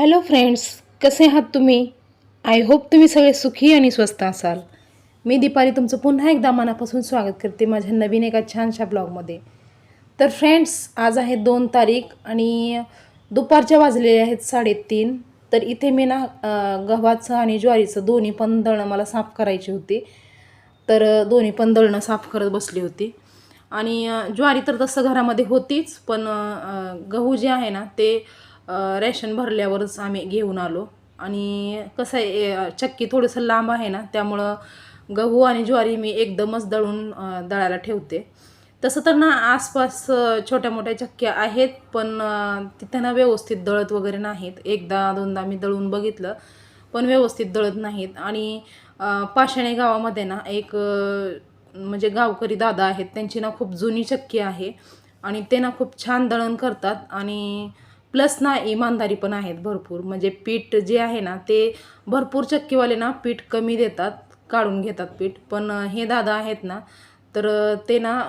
Hello friends कसे आहात तुम्ही? आय होप तुम्ही सगळे सुखी आणि स्वस्त असाल. मी दीपाली तुमचं पुन्हा एकदा मनापासून स्वागत करते माझ्या नवीन एका छानशा ब्लॉगमध्ये. तर फ्रेंड्स आज आहे दोन तारीख आणि दुपारच्या वाजलेल्या आहेत साडेतीन. तर इथे मी ना गव्हाचं आणि ज्वारीचं दोन्ही पण दळणं मला साफ करायची होती. तर दोन्ही पण दळणं साफ करत बसली होती. आणि ज्वारी तर तसं घरामध्ये होतीच पण गहू जे आहे ना ते रेशन भरल्यावरच आम्ही घेऊन आलो. आणि कसं आहे चक्की थोडंसं लांब आहे ना त्यामुळं गहू आणि ज्वारी मी एकदमच दळून दळायला ठेवते. तसं तर ना आसपास छोट्या मोठ्या चक्क्या आहेत पण तिथे ना व्यवस्थित दळत वगैरे नाहीत. एकदा दोनदा मी दळून बघितलं पण व्यवस्थित दळत नाहीत. आणि पाषाणे गावामध्ये ना एक म्हणजे गावकरी दादा आहेत त्यांची ना खूप जुनी चक्की आहे. आणि ते ना खूप छान दळण करतात. आणि प्लस ना इमानदारी पण आहेत भरपूर. म्हणजे पीठ जे आहे ना ते भरपूर चक्कीवाले ना पीठ कमी देतात काढून घेतात पीठ. पण हे दादा आहेत ना तर ते ना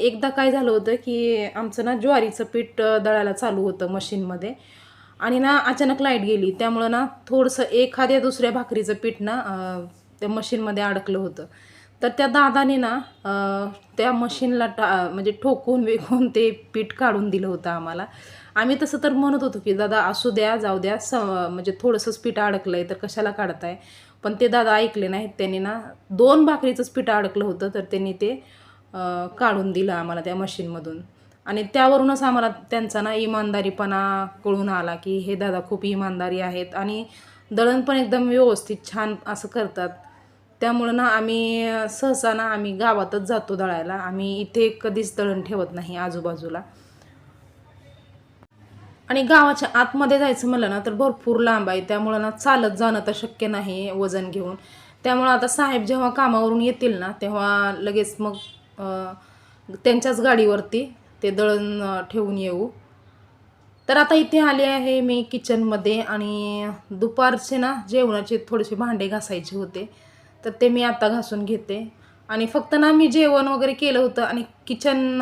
एकदा काय झालं होतं की आमचं ना ज्वारीचं पीठ दळायला चालू होतं मशीनमध्ये. आणि ना अचानक लाइट गेली. त्यामुळं ना थोडंसं एखाद्या दुसऱ्या भाकरीचं पीठ ना त्या मशीनमध्ये अडकलं होतं. तर त्या दादाने ना त्या मशीनला टा म्हणजे ठोकून विकून ते पीठ काढून दिलं होतं आम्हाला. आम्ही तसं तर म्हणत होतो की दादा असू द्या जाऊ द्या स म्हणजे थोडंसंच पिठं अडकलं आहे तर कशाला काढताय? पण ते दादा ऐकले नाहीत. त्यांनी ना दोन भाकरीचंच पिठं अडकलं होतं तर त्यांनी ते काढून दिलं आम्हाला त्या मशीनमधून. आणि त्यावरूनच आम्हाला त्यांचा ना इमानदारीपणा कळून आला की हे दादा खूप इमानदारी आहेत आणि दळण पण एकदम व्यवस्थित छान असं करतात. त्यामुळं ना आम्ही सहसा ना आम्ही गावातच जातो दळायला. आम्ही इथे कधीच दळण ठेवत नाही आजूबाजूला. आणि गावाच्या आतमध्ये जायचं म्हणलं ना तर भरपूर लांब आहे. त्यामुळं ना चालत जाणं तर शक्य नाही वजन घेऊन. त्यामुळं आता साहेब जेव्हा कामावरून येतील ना तेव्हा लगेच मग त्यांच्याच गाडीवरती ते दळण ठेवून येऊ. तर आता इथे आले आहे मी किचनमध्ये आणि दुपारचे ना जेवणाचे थोडेसे भांडे घासायचे होते. तर ते मी आता घासून घेते. आणि फक्त ना मी जेवण वगैरे केलं होतं आणि किचन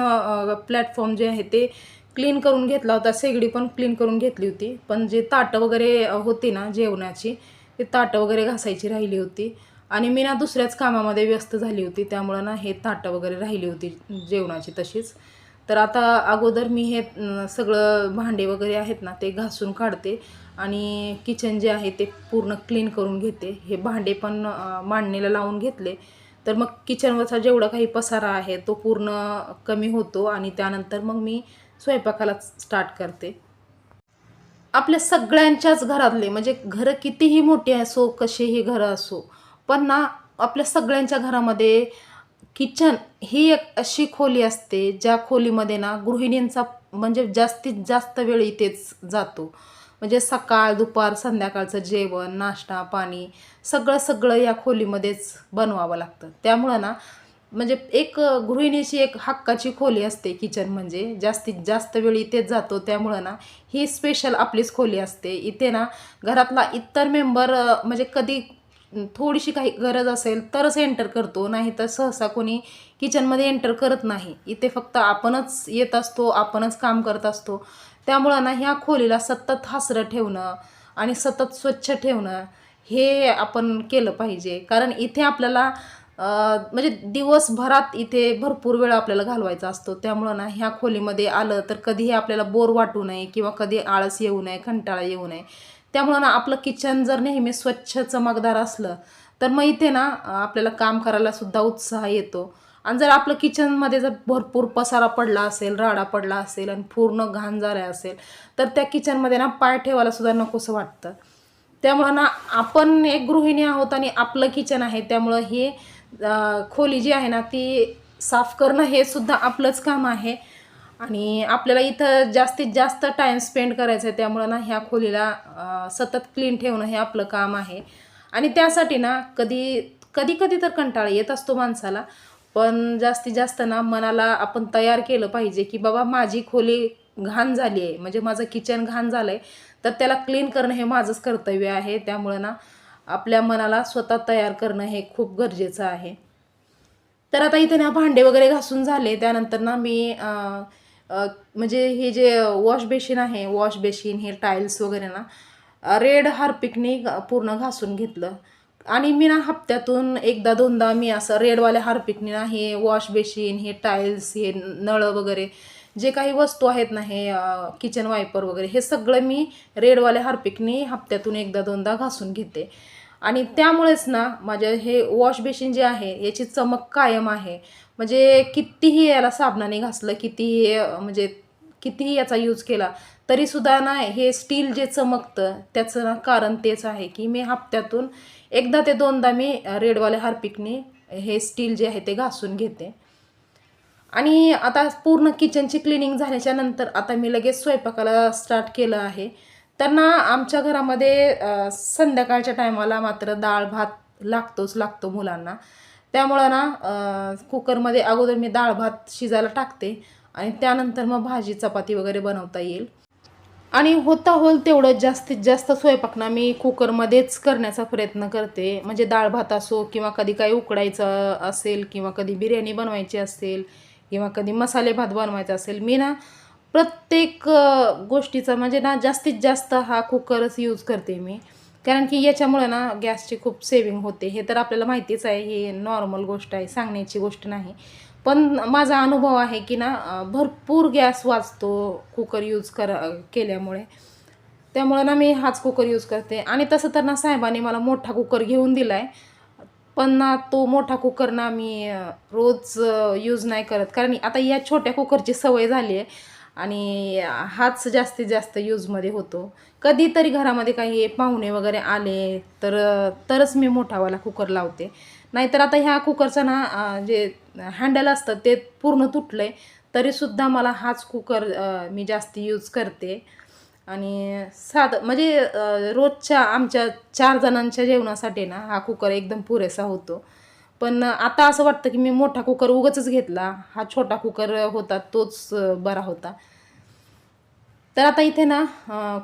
प्लॅटफॉर्म जे आहे ते क्लीन करून घेतला होता शेगडी पण क्लीन करून घेतली होती. पण जे ताटं वगैरे होती ना जेवणाची ते ताटं वगैरे घासायची राहिली होती. आणि मी ना दुसऱ्याच कामामध्ये व्यस्त झाली होती त्यामुळं ना हे ताटं वगैरे राहिली होती जेवणाची तशीच. तर आता अगोदर मी हे सगळं भांडे वगैरे आहेत ना ते घासून काढते. आणि किचन जे आहे ते पूर्ण क्लीन करून घेते. हे भांडे पण मांडणीला लावून घेतले. तर मग किचनवरचा जेवढा काही पसारा आहे तो पूर्ण कमी होतो. आणि त्यानंतर मग मी स्वयंपाकाला स्टार्ट करते. आपल्या सगळ्यांच्याच घरातले म्हणजे घरं कितीही मोठी असो कसेही घरं असो पण ना आपल्या सगळ्यांच्या घरामध्ये किचन ही एक अशी खोली असते ज्या खोलीमध्ये ना गृहिणींचा म्हणजे जास्तीत जास्त वेळ इथेच जातो. म्हणजे सकाळ दुपार संध्याकाळचं जेवण नाश्ता पाणी सगळं सगळं या खोलीमध्येच बनवावं लागतं. त्यामुळं ना म्हणजे एक गृहिणीची एक हक्काची खोली असते किचन म्हणजे. जास्तीत जास्त वेळ इथेच जातो त्यामुळं ना ही स्पेशल आपलीच खोली असते. इथे ना घरातला इतर मेंबर म्हणजे कधी थोडीशी काही गरज असेल तरच एंटर करतो. नाही तर सहसा कोणी किचनमध्ये एंटर करत नाही. इथे फक्त आपणच येत असतो आपणच काम करत असतो. त्यामुळं ना ह्या खोलीला सतत हासरं ठेवणं आणि सतत स्वच्छ ठेवणं हे आपण केलं पाहिजे. कारण इथे आपल्याला म्हणजे दिवसभरात इथे भरपूर वेळ आपल्याला घालवायचा असतो. त्यामुळं ना ह्या खोलीमध्ये आलं तर कधीही आपल्याला बोर वाटू नये किंवा कधी आळस येऊ नये कंटाळा येऊ नये. त्यामुळं ना आपलं किचन जर नेहमी स्वच्छ चमकदार असलं तर मग इथे ना आपल्याला काम करायला सुद्धा उत्साह येतो. आणि जर आपलं किचनमध्ये जर भरपूर पसारा पडला असेल राडा पडला असेल आणि पूर्ण घाण झाला असेल तर त्या किचनमध्ये ना पाय ठेवायला सुद्धा नकोसं वाटतं. त्यामुळं ना आपण एक गृहिणी आहोत आणि आपलं किचन आहे त्यामुळं हे खोली जी आहे ना ती साफ करणं हे सुद्धा आपलंच काम आहे. आणि आपल्याला इथं जास्तीत जास्त टाईम स्पेंड करायचा आहे त्यामुळं ना ह्या खोलीला सतत क्लीन ठेवणं हे आपलं काम आहे. आणि त्यासाठी ना कधी कधी कधी तर कंटाळा येत असतो माणसाला. पण जास्तीत जास्त ना मनाला आपण तयार केलं पाहिजे की बाबा माझी खोली घाण झाली आहे. म्हणजे माझं किचन घाण झालं आहे तर त्याला क्लीन करणं हे माझंच कर्तव्य आहे. त्यामुळं ना आपल्या मनाला स्वतः तयार करणं हे खूप गरजेचं आहे. तर आता इथे ना भांडे वगैरे घासून झाले. त्यानंतर ना मी म्हणजे हे जे वॉश बेसिन आहे वॉश बेसिन हे टाईल्स वगैरे ना रेड हार्पिकने पूर्ण घासून घेतलं. आणि मी ना हप्त्यातून एकदा दोनदा मी असं रेडवाल्या हार्पिकने ना हे वॉश बेसिन हे टाईल्स हे नळं वगैरे जे काही वस्तू आहेत ना हे किचन वायपर वगैरे हे सगळं मी रेडवाल्या हार्पिकने हप्त्यातून एकदा दोनदा घासून घेते. आणि त्यामुळेच ना माझ्या हे वॉश बेसिन जे आहे याची चमक कायम आहे. म्हणजे कितीही याला साबणाने घासलं कितीही म्हणजे कितीही याचा यूज केला तरीसुद्धा ना हे स्टील जे चमकतं त्याचं ना कारण तेच आहे की मी हप्त्यातून एकदा ते दोनदा मी रेडवाले हार्पिकने हे स्टील जे आहे ते घासून घेते. आणि आता पूर्ण किचनची क्लिनिंग झाल्याच्यानंतर आता मी लगेच स्वयंपाकाला स्टार्ट केलं आहे. त्यांना आमच्या घरामध्ये संध्याकाळच्या टायमाला मात्र डाळ भात लागतोच लागतो मुलांना. त्यामुळं ना कुकरमध्ये अगोदर मी डाळ भात शिजायला टाकते आणि त्यानंतर मग भाजी चपाती वगैरे बनवता येईल. आणि होता होईल तेवढं जास्तीत जास्त स्वयंपाक ना मी कुकरमध्येच करण्याचा प्रयत्न करते. म्हणजे डाळ भात असो किंवा कधी काही उकडायचं असेल किंवा कधी बिर्याणी बनवायची असेल किंवा कधी मसाले भात बनवायचा असेल मी ना प्रत्येक गोष्टीचा म्हणजे ना जास्तीत जास्त हा कुकरच यूज करते मी. कारण की याच्यामुळे ना गॅसची खूप सेविंग होते. हे तर आपल्याला माहितीच आहे हे नॉर्मल गोष्ट आहे सांगण्याची गोष्ट नाही. पण माझा अनुभव आहे की ना भरपूर गॅस वाचतो कुकर यूज कर केल्यामुळे. त्यामुळं ना मी हाच कुकर यूज करते. आणि तसं तर ना साहेबांनी मला मोठा कुकर घेऊन दिला आहे पण ना तो मोठा कुकर ना मी रोज यूज नाही करत. कारण आता या छोट्या कुकरची सवय झाली आहे. आणि हाच जास्तीत जास्त यूजमध्ये होतो. कधीतरी घरामध्ये काही पाहुणे वगैरे आले तर तरच मी मोठावाला कुकर लावते. नाहीतर आता ह्या कुकरचं ना जे हँडल असतं ते पूर्ण तुटलं आहे तरीसुद्धा मला हाच कुकर मी जास्ती यूज करते. आणि साधं म्हणजे रोजच्या आमच्या चार जणांच्या जेवणासाठी ना हा कुकर एकदम पुरेसा होतो. पण आता असं वाटतं की मी मोठा कुकर उगाचच घेतला. हा छोटा कुकर होता तोच बरा होता. तर आता इथे ना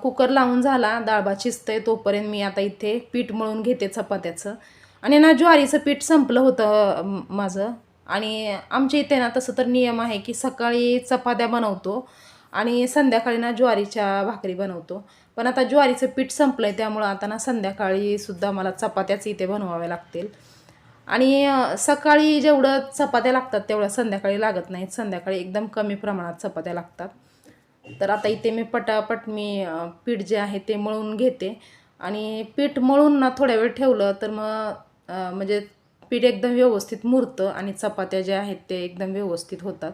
कुकर लावून झाला डाळबा शिजतंय तोपर्यंत मी आता इथे पीठ मळून घेते चपात्याचं. आणि ना ज्वारीचं पीठ संपलं होतं माझं. आणि आमच्या इथे ना तसं तर नियम आहे की सकाळी चपात्या बनवतो आणि संध्याकाळी ना ज्वारीच्या भाकरी बनवतो. पण आता ज्वारीचं पीठ संपलं आहे त्यामुळं आता ना संध्याकाळीसुद्धा मला चपात्याच इथे बनवाव्या लागतील. आणि सकाळी जेवढं चपात्या लागतात तेवढ्या संध्याकाळी लागत नाहीत. संध्याकाळी एकदम कमी प्रमाणात चपात्या लागतात. तर आता इथे मी पटापट मी पीठ जे आहे ते मळून घेते. आणि पीठ मळून ना थोड्या वेळ ठेवलं तर मग म्हणजे पीठ एकदम व्यवस्थित मुरतं आणि चपात्या ज्या आहेत ते एकदम व्यवस्थित होतात.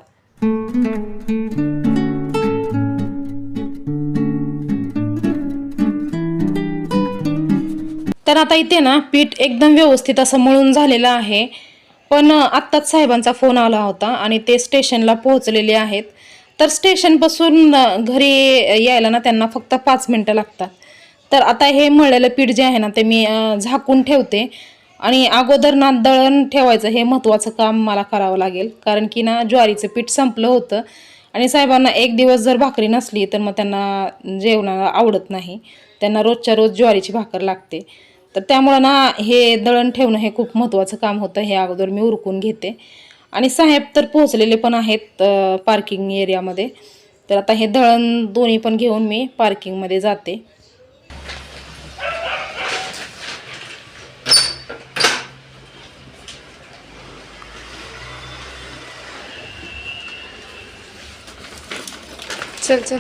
तर आता इथे ना पीठ एकदम व्यवस्थित असं मळून झालेलं आहे. पण आत्ताच साहेबांचा फोन आला होता आणि ते स्टेशनला पोहोचलेले आहेत. तर स्टेशनपासून घरी यायला ना त्यांना फक्त पाच मिनटं लागतात. तर आता हे मळलेलं पीठ जे आहे ना ते मी झाकून ठेवते. आणि अगोदर ना दळण ठेवायचं हे महत्त्वाचं काम मला करावं लागेल. कारण की ना ज्वारीचं पीठ संपलं होतं. आणि साहेबांना एक दिवस जर भाकरी नसली तर मग त्यांना जेवणाला आवडत नाही. त्यांना रोजच्या रोज ज्वारीची भाकर लागते. तर त्यामुळं ना हे दळण ठेवणं हे खूप महत्त्वाचं काम होतं. हे अगोदर मी उरकून घेते. आणि साहेब तर पोहोचलेले पण आहेत पार्किंग एरियामध्ये तर आता हे दळण दोन्ही पण घेऊन मी पार्किंगमध्ये जाते. चल चल.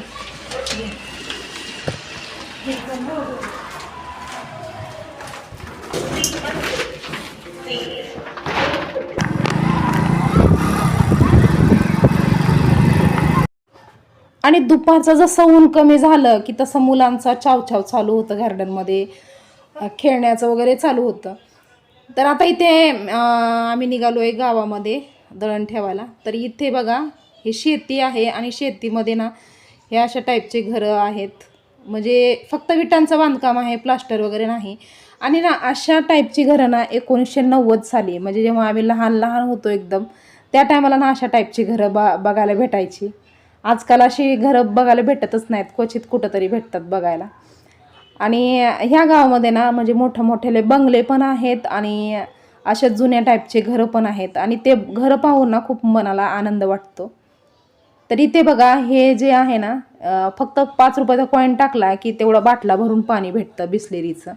आणि दुपारचं जसं ऊन कमी झालं की तसं मुलांचा चावचाव चालू होतं गार्डनमध्ये खेळण्याचं वगैरे चालू होतं. तर आता इथे आम्ही निघालो आहे गावामध्ये दळण ठेवायला. तर इथे बघा हे शेती आहे आणि शेतीमध्ये ना हे अशा टाईपचे घरं आहेत. म्हणजे फक्त विटांचं बांधकाम आहे प्लास्टर वगैरे नाही. आणि ना अशा टाईपची घरं ना एकोणीसशे नव्वद साली म्हणजे जेव्हा आम्ही लहान लहान होतो एकदम त्या टायमाला ना अशा टाईपची घरं बा बघायला भेटायची. आजकाल अशी घरं बघायला भेटतच नाहीत. क्वचित कुठंतरी भेटतात बघायला. आणि ह्या गावामध्ये ना म्हणजे मोठे मोठेले बंगले पण आहेत आणि अशा जुन्या टाईपचे घरं पण आहेत. आणि ते घरं पाहून ना खूप मनाला आनंद वाटतो. तर इथे बघा हे जे आहे ना फक्त पाच रुपयाचा कॉईन टाकला की तेवढा बाटला भरून पाणी भेटतं बिसलेरीचं.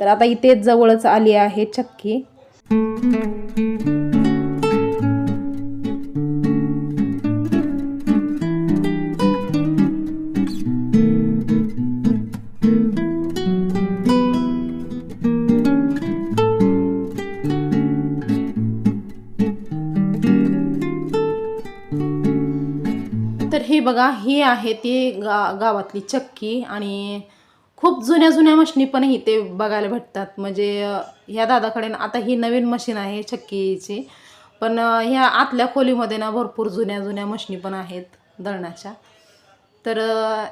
तर आता इथे जवळच आली आहे चक्की. बघा ही आहे ती गा गावातली चक्की आणि खूप जुन्या जुन्या मशिनी पण इथे बघायला भेटतात. म्हणजे ह्या दादाकडे ना आता ही नवीन मशीन आहे चक्कीची. पण ह्या आतल्या खोलीमध्ये ना भरपूर जुन्या जुन्या मशिनी पण आहेत दळणाच्या. तर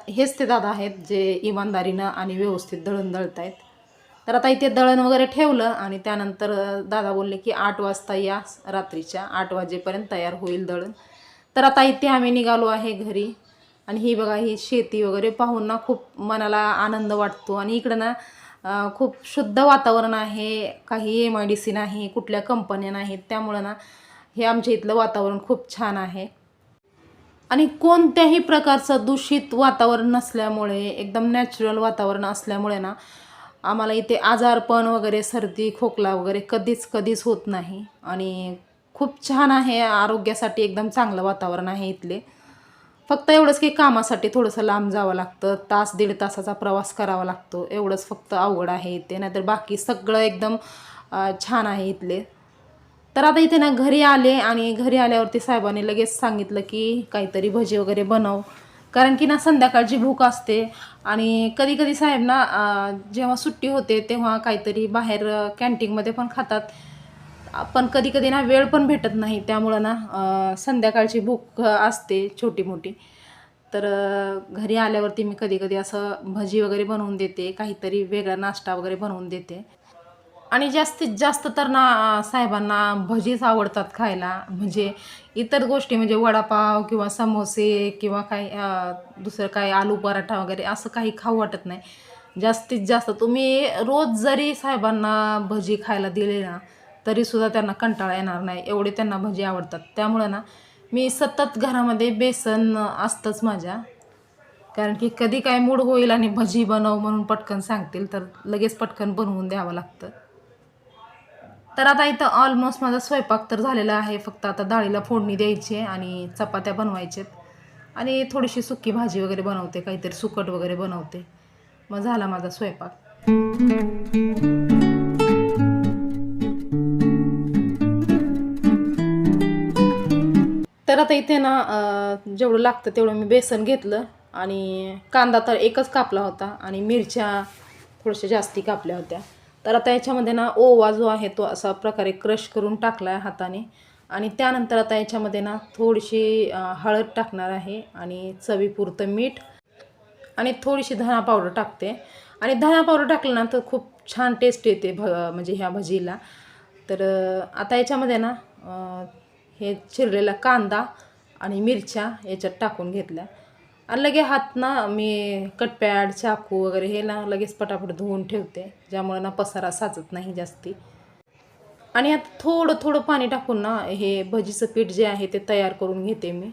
हेच ते दादा आहेत जे इमानदारीनं आणि व्यवस्थित दळण दळत आहेत तर आता इथे दळण वगैरे ठेवलं आणि त्यानंतर दादा बोलले की आठ वाजता या रात्रीच्या आठ वाजेपर्यंत तयार होईल दळण. तर आता इथे आम्ही निघालो आहे घरी. आणि ही बघा ही शेती वगैरे पाहून ना खूप मनाला आनंद वाटतो. आणि इकडं ना खूप शुद्ध वातावरण आहे. काही एम आय डी सी नाही कुठल्या कंपन्या नाहीत. त्यामुळं ना हे आमच्या इथलं वातावरण खूप छान आहे. आणि कोणत्याही प्रकारचं दूषित वातावरण नसल्यामुळे एकदम नॅचरल वातावरण असल्यामुळे ना आम्हाला इथे आजारपण वगैरे सर्दी खोकला वगैरे कधीच कधीच होत नाही. आणि खूप छान आहे. आरोग्यासाठी एकदम चांगलं वातावरण आहे इथले. फक्त एवढंच की कामासाठी थोडंसं लांब जावं लागतं. तास दीड तासाचा प्रवास करावा लागतो. एवढंच फक्त अवघड आहे इथे. नाहीतर बाकी सगळं एकदम छान आहे इथले. तर आता इथे ना घरी आले आणि घरी आल्यावरती साहेबांनी लगेच सांगितलं की काहीतरी भजी वगैरे बनव. कारण की ना संध्याकाळची भूक असते आणि कधी कधी साहेब ना जेव्हा सुट्टी होते तेव्हा काहीतरी बाहेर कॅन्टीनमध्ये पण खातात. पण कधी कधी ना वेळ पण भेटत नाही. त्यामुळं ना संध्याकाळची भूक असते छोटी मोठी. तर घरी आल्यावरती मी कधी कधी असं भजी वगैरे बनवून देते. काहीतरी वेगळा नाश्ता वगैरे बनवून देते. आणि जास्तीत जास्त तर ना साहेबांना भजीच आवडतात खायला. म्हणजे इतर गोष्टी म्हणजे वडापाव किंवा समोसे किंवा काही दुसरं काही आलू पराठा वगैरे असं काही खाऊ वाटत नाही. जास्तीत जास्त तुम्ही रोज जरी साहेबांना भजी खायला दिले ना तरीसुद्धा त्यांना कंटाळा येणार नाही. एवढे त्यांना भजी आवडतात. त्यामुळं ना मी सतत घरामध्ये बेसन असतंच माझ्या. कारण की कधी काय मूड होईल आणि भजी बनव म्हणून पटकन सांगतील तर लगेच पटकन बनवून द्यावं लागतं. तर आता इथं ऑलमोस्ट माझा स्वयंपाक तर झालेला आहे. फक्त आता डाळीला फोडणी द्यायची आहे आणि चपात्या बनवायच्यात आणि थोडीशी सुकी भाजी वगैरे बनवते काहीतरी सुकट वगैरे बनवते. मग झाला माझा स्वयंपाक. तर आता इथे ना जेवढं लागतं तेवढं मी बेसन घेतलं आणि कांदा तर एकच कापला होता आणि मिरच्या थोड्याशा जास्ती कापल्या होत्या. तर आता याच्यामध्ये ना ओवा जो आहे तो असा प्रकारे क्रश करून टाकला आहे हाताने आणि त्यानंतर आता याच्यामध्ये ना थोडीशी हळद टाकणार आहे आणि चवीपुरतं मीठ आणि थोडीशी धना पावडर टाकते. आणि धना पावडर टाकलं ना तर खूप छान टेस्ट येते भ म्हणजे ह्या भजीला. तर आता याच्यामध्ये ना हे चिरलेला कांदा आणि मिरच्या याच्यात टाकून घेतल्या. आणि लगे हात ना मी कटपॅड चाकू वगैरे हे ना लगेच पटापट धुवून ठेवते ज्यामुळे ना पसारा साचत नाही जास्ती. आणि आता थोडं थोडं पाणी टाकून ना हे भजीचं पीठ जे आहे ते तयार करून घेते मी.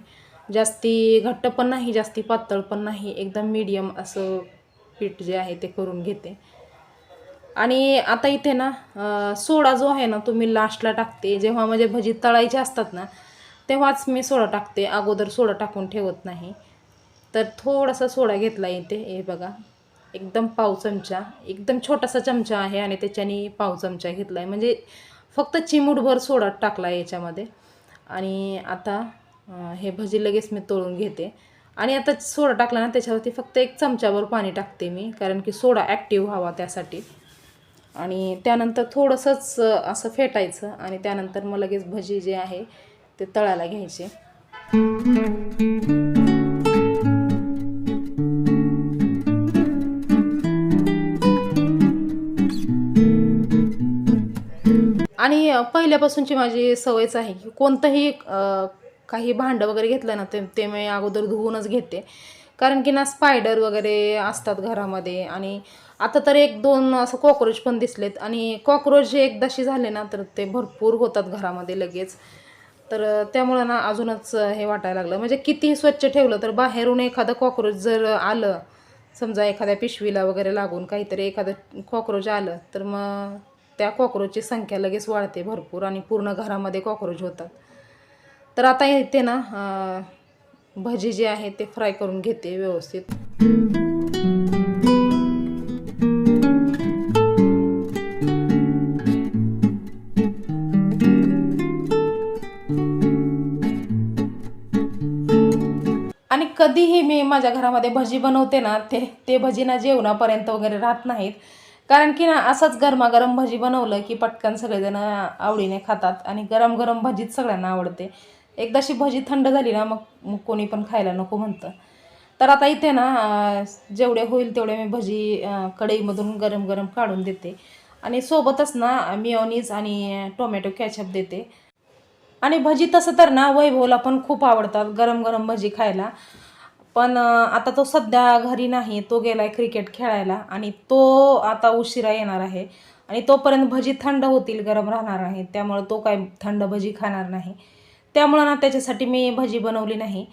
जास्ती घट्ट पण नाही जास्ती पातळ पण नाही एकदम मीडियम असं पीठ जे आहे ते करून घेते. आणि आता इथे ना सोडा जो आहे ना तो मी लास्टला टाकते. जेव्हा म्हणजे भजी तळायचे असतात ना तेव्हाच मी सोडा टाकते. अगोदर सोडा टाकून ठेवत नाही. तर थोडासा सोडा घेतला इथे. हे बघा एकदम पाव चमचा एकदम छोटासा चमचा आहे आणि त्याच्याने पाव चमचा घेतला आहे म्हणजे फक्त चिमूटभर सोडा टाकला आहे याच्यामध्ये. आणि आता हे भजी लगेच मी तळून घेते. आणि आता सोडा टाकला ना त्याच्यावरती फक्त एक चमचाभर पाणी टाकते मी कारण की सोडा ॲक्टिव्ह व्हावा त्यासाठी. आणि त्यानंतर थोडंसंच असं फेटायचं आणि त्यानंतर मग लगेच भजी जे आहे ते तळायला घ्यायचे. आणि पहिल्यापासूनची माझी सवयच आहे की कोणतंही काही भांडं वगैरे घेतलं ना ते ते मी अगोदर धुवूनच घेते. कारण की ना स्पायडर वगैरे असतात घरामध्ये आणि आता तर एक दोन असं कॉक्रोच पण दिसलेत. आणि कॉक्रोच एकदाशी झाले ना तर ते भरपूर होतात घरामध्ये लगेच. तर त्यामुळं ना अजूनच हे वाटायला लागलं. म्हणजे कितीही स्वच्छ ठेवलं तर बाहेरून एखादं कॉक्रोच जर आलं समजा एखाद्या पिशवीला वगैरे लागून काहीतरी एखादं कॉक्रोच आलं तर मग त्या कॉक्रोचची संख्या लगेच वाढते भरपूर आणि पूर्ण घरामध्ये कॉक्रोच होतात. तर आता येते ना भजी जे आहे ते फ्राय करून घेते व्यवस्थित. कधीही मी माझ्या घरामध्ये भजी बनवते ना ते ते भजी ना जेवणापर्यंत वगैरे राहत नाहीत. कारण की ना असंच गरमागरम भजी बनवलं की पटकन सगळेजण आवडीने खातात आणि गरम गरम भजीच सगळ्यांना आवडते. एकदाशी भजी थंड झाली ना मग कोणी पण खायला नको म्हणतं. तर आता इथे ना जेवढे होईल तेवढे मी भजी कढईमधून गरम गरम काढून देते. आणि सोबतच ना मिओनीज आणि टोमॅटो कॅचअप देते. आणि भजी तसं तर ना वैभवला पण खूप आवडतात गरम गरम भजी खायला. पण आता तो सध्या घरी नाही तो गेलाय क्रिकेट खेळायला आणि तो आता उशिरा येणार आहे आणि तोपर्यंत भजी थंड होतील गरम राहणार आहे. त्यामुळे तो काय थंड भजी खाणार नाही. त्यामुळं ना त्याच्यासाठी मी भजी बनवली नाही.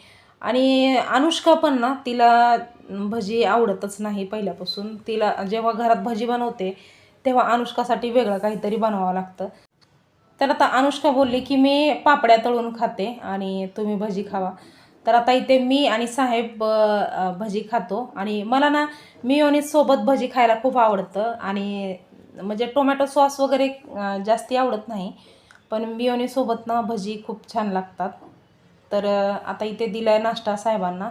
आणि अनुष्का पण ना तिला भजी आवडतच नाही पहिल्यापासून. तिला जेव्हा घरात भजी बनवते तेव्हा अनुष्कासाठी वेगळं काहीतरी बनवावं लागतं. तर आता अनुष्का बोलली की मी पापड्या तळून खाते आणि तुम्ही भजी खावा. तर आता इथे मी आणि साहेब भजी खातो. आणि मला ना मिओनीज सोबत भजी खायला खूप आवडतं. आणि म्हणजे टोमॅटो सॉस वगैरे जास्ती आवडत नाही. पण मिओनीज सोबत ना भजी खूप छान लागतात. तर आता इथे दिलाय नाश्ता साहेबांना.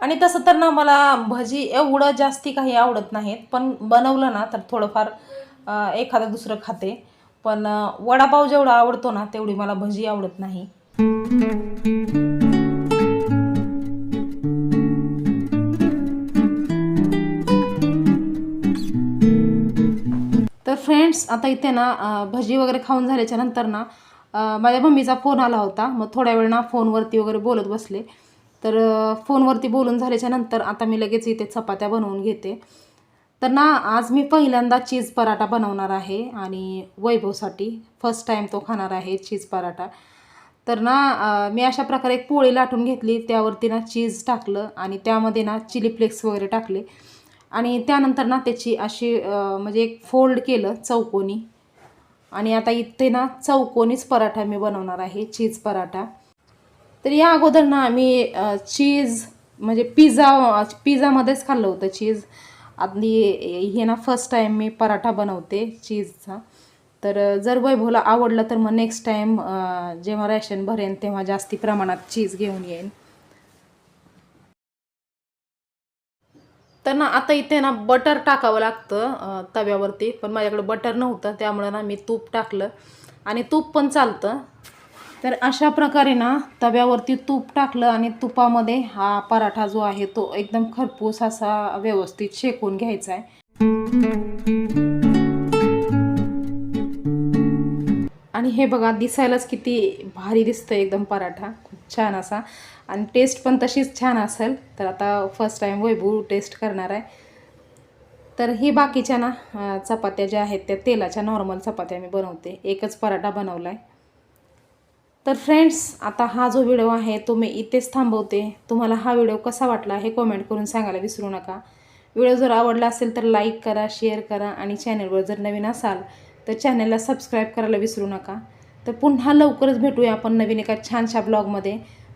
आणि तसं तर ना मला भजी एवढं जास्ती काही आवडत नाहीत. पण बनवलं ना तर थोडंफार एखादं दुसरं खाते. पण वडापाव जेवढा आवडतो ना तेवढी मला भजी आवडत नाही. फ्रेंड्स आता इथे ना भजी वगैरे खाऊन झाल्याच्यानंतर ना माझ्या मम्मीचा फोन आला होता. मग थोड्या वेळ ना फोनवरती वगैरे बोलत बसले. तर फोनवरती बोलून झाल्याच्यानंतर आता मी लगेच इथे चपात्या बनवून घेते. तर ना आज मी पहिल्यांदा चीज पराठा बनवणार आहे आणि वैभवसाठी. फर्स्ट टाईम तो खाणार आहे चीज पराठा. तर ना मी अशा प्रकारे एक पोळी लाटून घेतली. त्यावरती ना चीज टाकलं आणि त्यामध्ये ना चिली फ्लेक्स वगैरे टाकले. आणि त्यानंतर ना त्याची अशी म्हणजे एक फोल्ड केलं चौकोनी. आणि आता इथे ना चौकोनीच पराठा मी बनवणार आहे चीज पराठा. तर या अगोदर ना मी चीज म्हणजे पिझ्झा पिझ्झामध्येच खाल्लं होतं चीज. आधी हे ना फर्स्ट टाईम मी पराठा बनवते चीजचा. तर जर वैभवला आवडलं तर मग नेक्स्ट टाईम जेव्हा रॅशन भरेन तेव्हा जास्ती प्रमाणात चीज घेऊन येईन. तर ना आता इथे ना बटर टाकावं लागतं तव्यावरती. पण माझ्याकडे बटर नव्हतं त्यामुळे ना मी तूप टाकलं. आणि तूप पण चालतं. तर अशा प्रकारे ना तव्यावरती तूप टाकलं आणि तुपामध्ये हा पराठा जो आहे तो एकदम खरपूस असा व्यवस्थित शेकून घ्यायचा आहे. आणि हे बघा दिसायलाच किती भारी दिसतं एकदम पराठा. खूप छान असा. आणि टेस्ट पण तशीच छान असेल. तर आता फर्स्ट टाईम वैभव टेस्ट करणार आहे. तर ही बाकीच्या ना चपात्या ज्या आहेत त्या तेलाच्या नॉर्मल चपात्या मी बनवते. एकच पराठा बनवला आहे तर फ्रेंड्स आता हा जो व्हिडिओ आहे तो मी इथेच थांबवते. तुम्हाला हा व्हिडिओ कसा वाटला हे कमेंट करून सांगायला विसरू नका. व्हिडिओ जर आवडला असेल तर लाईक करा शेअर करा आणि चॅनलवर जर नवीन असाल तर चॅनलला सबस्क्राईब करायला विसरू नका. तर पुन्हा लवकरच भेटूया आपण नवीन एका छानशा ब्लॉगमध्ये